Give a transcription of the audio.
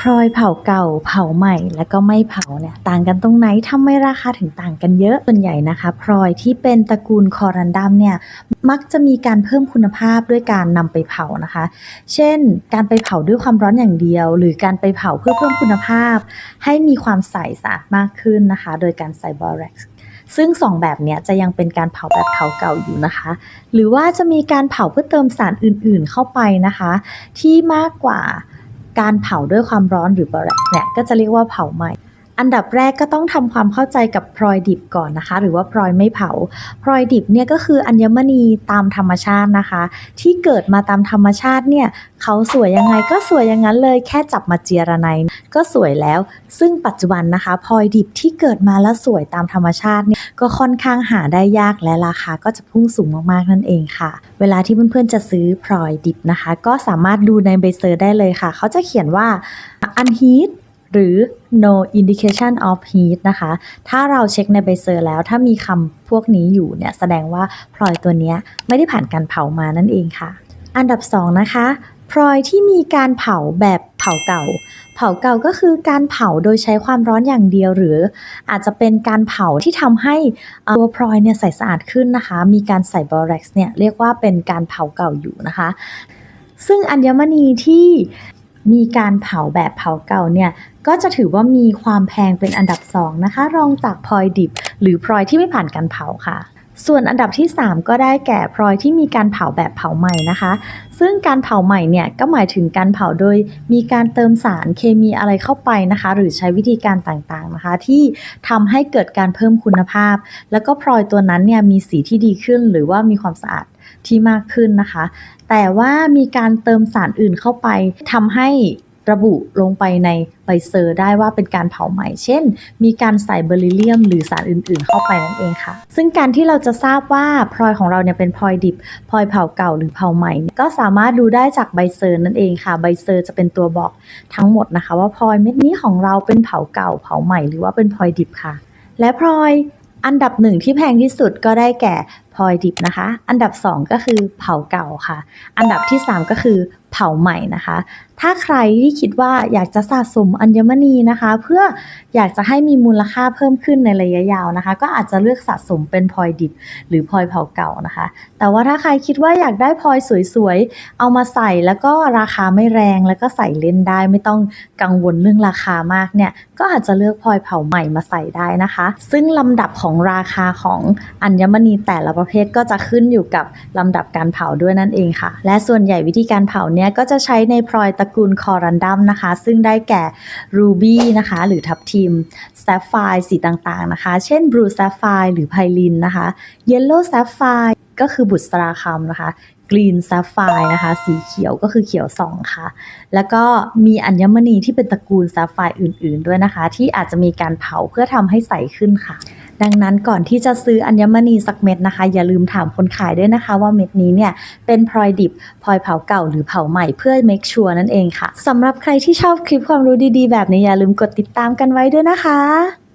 พลอยเผาเก่าเผาใหม่ แล้วก็ไม่เผาเนี่ยต่างกันตรงไหนทำไมราคาถึงต่างกันเยอะส่วนใหญ่นะคะ พลอยที่เป็นตระกูลคอรันดัมเนี่ยมักจะมีการเพิ่มคุณภาพด้วยการนำไปเผานะคะ เช่น การไปเผาด้วยความร้อนอย่างเดียว หรือการไปเผาเพื่อเพิ่มคุณภาพ ให้มีความใสสะอาดมากขึ้นนะคะ โดยการใส่บอแร็กซ์ซึ่งสองแบบเนี้ยจะยังเป็นการเผาแบบเผาเก่าอยู่นะคะ หรือว่าจะมีการเผาเพื่อเติมสารอื่นๆเข้าไปนะคะ ที่มากกว่า การเผาด้วยความร้อนหรือบอแร็กซ์เนี่ยก็จะเรียกว่าเผาใหม่ อันดับแรกก็ต้องทำความเข้าใจกับพลอยดิบก่อนนะคะ หรือว่าพลอยไม่เผาพลอยดิบเนี่ยก็คืออัญมณีตามธรรมชาตินะคะ ที่เกิดมาตามธรรมชาติเนี่ยเขาสวยยังไงก็สวยอย่างนั้นเลย แค่จับมาเจียระไนก็สวยแล้ว ซึ่งปัจจุบันนะคะพลอยดิบที่เกิดมาแล้วสวยตามธรรมชาติเนี่ยก็ค่อนข้างหาได้ยากและราคาก็จะพุ่งสูงมากๆนั่นเองค่ะ เวลาที่เพื่อนๆจะซื้อพลอยดิบนะคะ ก็สามารถดูในใบเซอร์ได้เลยค่ะ เขาจะเขียนว่า unheat หรือ no indication of heat นะคะ ถ้าเราเช็คในใบเซอร์แล้วถ้ามีคำพวกนี้อยู่เนี่ยแสดงว่าพลอยตัวนี้ไม่ได้ผ่านการเผามานั่นเองค่ะ อันดับ 2 นะคะพลอยที่มีการเผาแบบเผาเก่า เผาเก่าก็คือการเผาโดยใช้ความร้อนอย่างเดียวหรือ อาจจะเป็นการเผาที่ทำให้ตัวพลอยเนี่ยใสสะอาดขึ้นนะคะ มีการใส่บอร็กซ์เนี่ยเรียกว่าเป็นการเผาเก่าอยู่นะคะ ซึ่งอัญมณีที่มีการเผาแบบเผาเก่าเนี่ย ก็จะถือว่ามีความแพงเป็นอันดับ 2 นะคะ รองจากพลอยดิบ หรือพลอยที่ไม่ผ่านการเผาค่ะ ส่วนอันดับที่ 3 ก็ได้แก่พลอยที่มีการเผาแบบเผาใหม่นะคะ ซึ่งการเผาใหม่เนี่ยก็หมายถึงการเผาโดยมีการเติมสารเคมีอะไรเข้าไปนะคะ หรือใช้วิธีการต่างๆนะคะ ที่ทำให้เกิดการเพิ่มคุณภาพ แล้วก็พลอยตัวนั้นเนี่ยมีสีที่ดีขึ้น หรือว่ามีความสะอาดที่มากขึ้นนะคะ แต่ว่ามีการเติมสารอื่นเข้าไปทำให้ ระบุลงไปในใบเซอร์ได้ว่าเป็นการเผาใหม่เช่น มีการใส่เบอร์ลิเลียม หรือสารอื่น ๆ เข้าไปนั่นเองค่ะ ซึ่งการที่เราจะทราบว่าพลอยของเราเนี่ยเป็นพลอยดิบพลอยเผาเก่าหรือเผาใหม่ ก็สามารถดูได้จากใบเซอร์นั่นเองค่ะ ใบเซอร์จะเป็นตัวบอกทั้งหมดนะคะ ว่าพลอยเม็ดนี้ของเราเป็นเผาเก่าเผาใหม่หรือว่าเป็นพลอยดิบค่ะ และพลอยอันดับหนึ่งที่แพงที่สุดก็ได้แก่พลอยดิบนะคะ อันดับ 2 ก็คือเผาเก่าค่ะ อันดับที่ 3 ก็คือเผาใหม่นะคะ ถ้าใครที่คิดว่าอยากจะสะสมอัญมณีนะคะ เพื่ออยากจะให้มีมูลค่าเพิ่มขึ้นในระยะยาวนะคะ ก็อาจจะเลือกสะสมเป็นพลอยดิบ หรือพลอยเผาเก่านะคะ แต่ว่าถ้าใครคิดว่าอยากได้พลอยสวยๆ เอามาใส่แล้วก็ราคาไม่แรงแล้วก็ใส่เล่นได้ ไม่ต้องกังวลเรื่องราคามากเนี่ยก็อาจจะเลือกพลอยเผาใหม่มาใส่ได้นะคะ ซึ่งลำดับของราคาของอัญมณีแต่ละประเภทก็จะขึ้นอยู่กับลำดับการเผาด้วยนั่นเองค่ะ และส่วนใหญ่วิธีการเผาเนี่ยก็จะใช้ในพลอยตะกูลคอรันดัมนะคะ ซึ่งได้แก่รูบี้นะคะ หรือทับทิมแซฟไฟสีต่างๆนะคะ เช่นบลูแซฟไฟหรือไพลินนะคะเยลโล่แซฟไฟก็คือบุตราคำนะคะ กรีนแซฟไฟนะคะ สีเขียวก็คือเขียวสองค่ะ แล้วก็มีอัญมณีที่เป็นตระกูลแซฟไฟอื่นๆด้วยนะคะ ที่อาจจะมีการเผาเพื่อทำให้ใสขึ้นค่ะ ดังนั้นก่อนที่จะซื้ออัญมณีสักเม็ดนะคะ อย่าลืมถามคนขายด้วยนะคะ ว่าเม็ดนี้เนี่ยเป็นพลอยดิบพลอยเผาเก่าหรือเผาใหม่เพื่อ make sure นั่นเองค่ะสำหรับใครที่ชอบคลิปความรู้ดีๆ แบบนี้อย่าลืมกดติดตามกันไว้ด้วยนะคะ